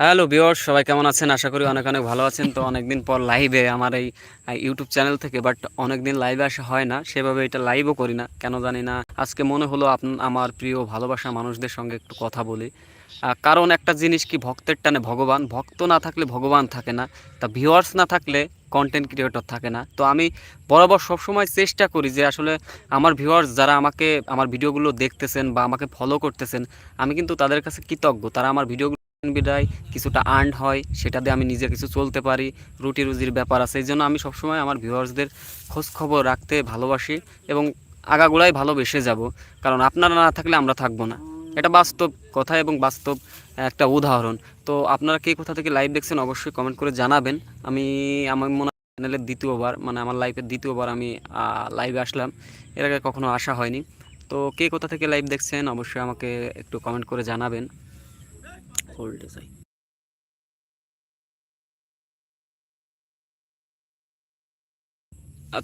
Hello বিয়র সবাই কেমন আছেন? আশা করি অনেক অনেক ভালো আছেন। তো অনেকদিন পর লাইভে আমার এই ইউটিউব চ্যানেল থেকে বাট অনেকদিন লাইভে আসা হয় না। সেভাবে এটা লাইভও করি না, কেন জানি না। আজকে মনে হলো আমার প্রিয় ভালোবাসা মানুষদের সঙ্গে একটু কথা বলি। কারণ একটা জিনিস কি, ভক্তের টানে ভগবান। ভক্ত না থাকলে ভগবান থাকে না। তা ভিউয়ার্স না থাকলে কন্টেন্ট ক্রিয়েটর থাকে না। তো আমি বরাবর সবসময় চেষ্টা করি যে আসলে আমার ভিউয়ার্স যারা আমাকে, আমার ভিডিওগুলো দেখতেছেন বা আমাকে ফলো করতেছেন, আমি কিন্তু তাদের কাছে কৃতজ্ঞ। তারা আমার ভিডিওগুলো বিদায়, কিছুটা আর্ন হয়, সেটা দিয়ে আমি নিজে কিছু চলতে পারি, রুটি রুজির ব্যাপার আছে, এই জন্য আমি সবসময় আমার ভিউয়ার্সদের খোঁজ খবর রাখতে ভালোবাসি এবং আগাগোড়াই ভালোবেসে যাব। কারণ আপনারা না থাকলে আমরা থাকব না। এটা বাস্তব কথা এবং বাস্তব একটা উদাহরণ। তো আপনারা কে কোথা থেকে লাইভ দেখছেন অবশ্যই কমেন্ট করে জানাবেন। আমি, আমার মনে চ্যানেলের দ্বিতীয়বার মানে আমার লাইফের দ্বিতীয়বার আমি লাইভে আসলাম। এর আগে কখনো আসা হয়নি। তো কে কোথা থেকে লাইভ দেখছেন অবশ্যই আমাকে একটু কমেন্ট করে জানাবেন।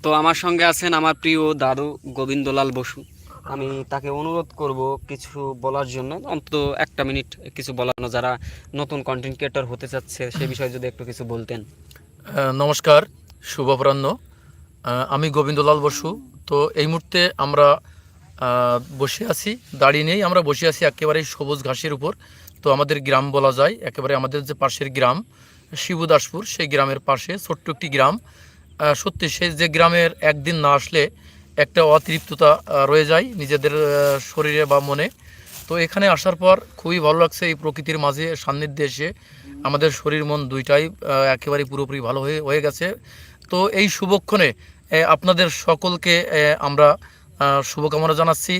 তো আমার সঙ্গে আছেন আমার প্রিয় দাদু গোবিন্দলাল বসু। আমি তাকে অনুরোধ করব কিছু বলার জন্য। অন্তত একটা মিনিট কিছু বলানো যারা নতুন কন্টেন্ট ক্রিয়েটর হতে চাচ্ছে, সে বিষয়ে যদি একটু কিছু বলতেন। নমস্কার শুভ অপরাহ্ন আমি গোবিন্দলাল বসু। তো এই মুহূর্তে আমরা বসে আছি, দাঁড়িয়ে নেই, আমরা বসে আছি একেবারে সবুজ ঘাসের উপর। তো আমাদের গ্রাম বলা যায়, একেবারে আমাদের যে পাশের গ্রাম শিবদাসপুর সেই গ্রামের পাশে ছোট্ট একটি গ্রাম। সত্যি সেই যে গ্রামের একদিন না আসলে একটা অতৃপ্ততা রয়ে যায় নিজেদের শরীরে বা মনে। তো এখানে আসার পর খুবই ভালো লাগছে এই প্রকৃতির মাঝে, সান্নিধ্যে এসে। আমাদের শরীর, মন দুইটাই একেবারে পুরোপুরি ভালো হয়ে হয়ে গেছে। তো এই শুভক্ষণে আপনাদের সকলকে আমরা শুভকামনা জানাচ্ছি।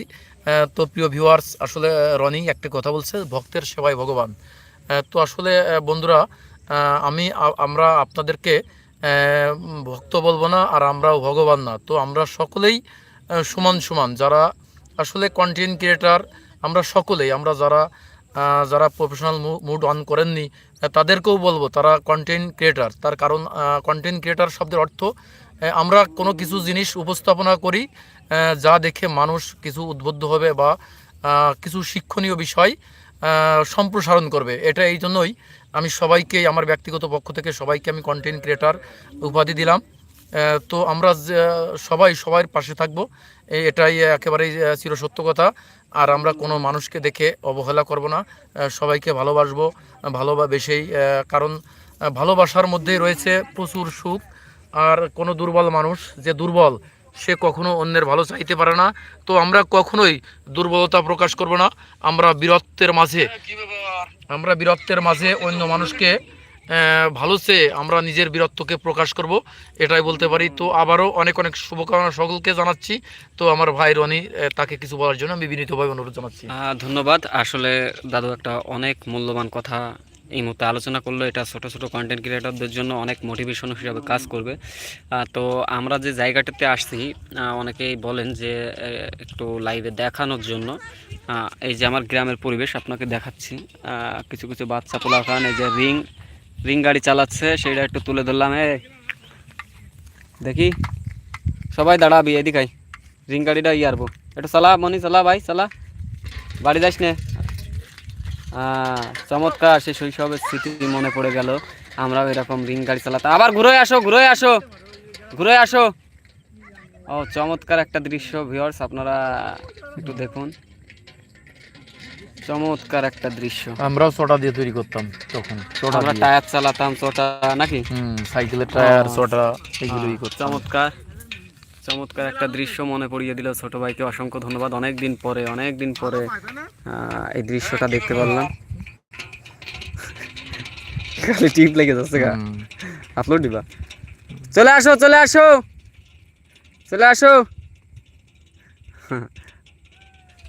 তো প্রিয় ভিউয়ার্স আসলে রনি একটা কথা বলছে, ভক্তের সেবায় ভগবান। তো আসলে বন্ধুরা আমি আমরা আপনাদেরকে ভক্ত বলব না, আর আমরাও ভগবান না। তো আমরা সকলেই সমান সমান। যারা আসলে কন্টেন্ট ক্রিয়েটার আমরা সকলেই, আমরা যারা যারা প্রফেশনাল মুড অন করেননি তাদেরকেও বলব, তারা কন্টেন্ট ক্রিয়েটার তার কারণ কন্টেন্ট ক্রিয়েটার শব্দের অর্থ আমরা কোনো কিছু জিনিস উপস্থাপনা করি যা দেখে মানুষ কিছু উদ্বুদ্ধ হবে বা কিছু শিক্ষণীয় বিষয় সম্প্রসারণ করবে। এটা এই জন্যই আমি সবাইকে, আমার ব্যক্তিগত পক্ষ থেকে সবাইকে আমি কন্টেন্ট ক্রিয়েটার উপাধি দিলাম। তো আমরা সবাই সবার পাশে থাকব। এটাই একেবারেই চিরসত্য কথা। আর আমরা কোনো মানুষকে দেখে অবহেলা করব না। সবাইকে ভালোবাসবো ভালোবাসেই কারণ ভালোবাসার মধ্যেই রয়েছে প্রচুর সুখ। আর কোনো দুর্বল মানুষ যে দুর্বল সে কখনো অন্যের ভালো চাইতে পারে না। তো আমরা কখনোই দুর্বলতা প্রকাশ করব না। আমরা বীরত্বের মাঝে, আমরা বীরত্বের মাঝে অন্য মানুষকে ভালো চেয়ে আমরা নিজের বীরত্বকে প্রকাশ করব, এটাই বলতে পারি। তো আবারও অনেক অনেক শুভকামনা সকলকে জানাচ্ছি। তো আমার ভাই রনি তাকে কিছু বলার জন্য আমি বিনীতভাবে অনুরোধ জানাচ্ছি। ধন্যবাদ। আসলে দাদু একটা অনেক মূল্যবান কথা এই মুহূর্তে আলোচনা করল এটা ছোট ছোট কন্টেন্ট ক্রিয়েটরদের জন্য অনেক মোটিভেশন হিসাবে কাজ করবে। তো আমরা যে জায়গাটাতে আসছি অনেকেই বলেন যে একটু লাইভে দেখানোর জন্য। এই যে আমার গ্রামের পরিবেশ, আপনাকে দেখাচ্ছি। কিছু কিছু বাচ্চা পোলাকান এই যে রিং রিং গাড়ি চালাচ্ছে সেটা একটু তুলে ধরলাম এ দেখি। সবাই দাঁড়াবি এদিকাই রিং গাড়িটা ইয়ারবো। একটু চালা, মনি, চালা, ভাই, চালা। বাড়ি যাস নে। চমৎকার সে শৈশবের স্মৃতি মনে পড়ে গেল। আমরাও এরকম রিং গাড়ি চালাতে আবার ঘুরে আসো ঘুরে আসো ঘুরে আসো। ও চমৎকার একটা দৃশ্য ভিউয়ার্স আপনারা একটু দেখুন। চমৎকার একটা দৃশ্য। আমরাও চটা দিয়ে তৈরি করতাম তখন চটা আমরা টায়ার চালাতাম চটা নাকি? হুম সাইকেলের টায়ার চটা এগুলোই করতাম। চমৎকার। চমৎকার একটা দৃশ্য মনে পড়িয়ে দিল ছোট ভাইকে। অসংখ্য ধন্যবাদ। অনেক দিন পরে অনেক দিন পরে এই দৃশ্যটা দেখতে পারলাম। খালি টিপ লেগে যাচ্ছে গা। আপলোড দিবা? চলে আসো চলে আসো! চলে আসো!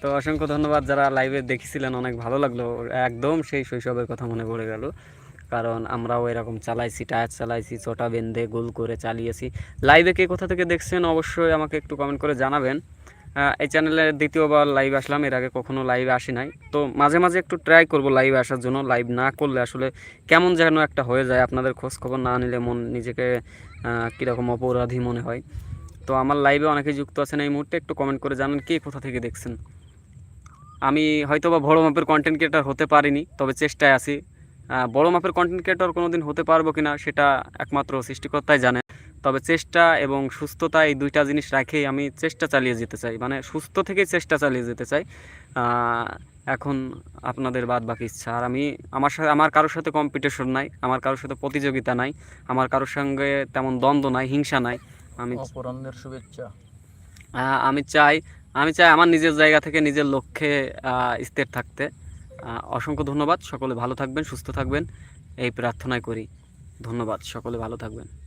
তো অসংখ্য ধন্যবাদ যারা লাইভে দেখেছিলেন অনেক ভালো লাগল। একদম সেই শৈশবের কথা মনে পড়ে গেল। কারণ আমরাও এরকম চালাইছি, টায়ার চালাইছি, চটা বেঁধে গোল করে চালিয়েছি। লাইভে কে কোথা থেকে দেখছেন অবশ্যই আমাকে একটু কমেন্ট করে জানাবেন। এই চ্যানেলে দ্বিতীয়বার লাইভ আসলাম, এর আগে কখনো লাইভে আসি নাই। তো মাঝে মাঝে একটু ট্রাই করব লাইভে আসার জন্য। লাইভ না করলে আসলে কেমন যেন একটা হয়ে যায়, আপনাদের খোঁজ খবর না নিলে মন নিজেকে কীরকম অপরাধী মনে হয়। তো আমার লাইভে অনেকে যুক্ত আছেন এই মুহূর্তে, একটু কমেন্ট করে জানান কে কোথা থেকে দেখছেন। আমি হয়তো বা বড় মাপের কন্টেন্ট ক্রিয়েটার হতে পারিনি, তবে চেষ্টায় আছি। বড় মাপের কন্টেন্ট ক্রিয়েটর কোনোদিন হতে পারব কিনা সেটা একমাত্র সৃষ্টিকর্তাই জানে। তবে চেষ্টা এবং সুস্থতা এই দুইটা জিনিস রাখেই আমি চেষ্টা চালিয়ে যেতে চাই। মানে সুস্থ থেকেই চেষ্টা চালিয়ে যেতে চাই। এখন আপনাদের বাদ বাকি ইচ্ছা। আর আমি আমার সাথে আমার কারোর সাথে কম্পিটিশন নাই আমার কারোর সাথে প্রতিযোগিতা নাই আমার কারোর সঙ্গে তেমন দ্বন্দ্ব নাই হিংসা নাই। আমি অপরাহ্নের শুভেচ্ছা। আমি চাই আমি চাই আমার নিজের জায়গা থেকে নিজের লক্ষ্যে স্থির থাকতে। অসংখ্য ধন্যবাদ। সকলে ভালো থাকবেন সুস্থ থাকবেন। এই প্রার্থনায় করি। ধন্যবাদ। সকলে ভালো থাকবেন।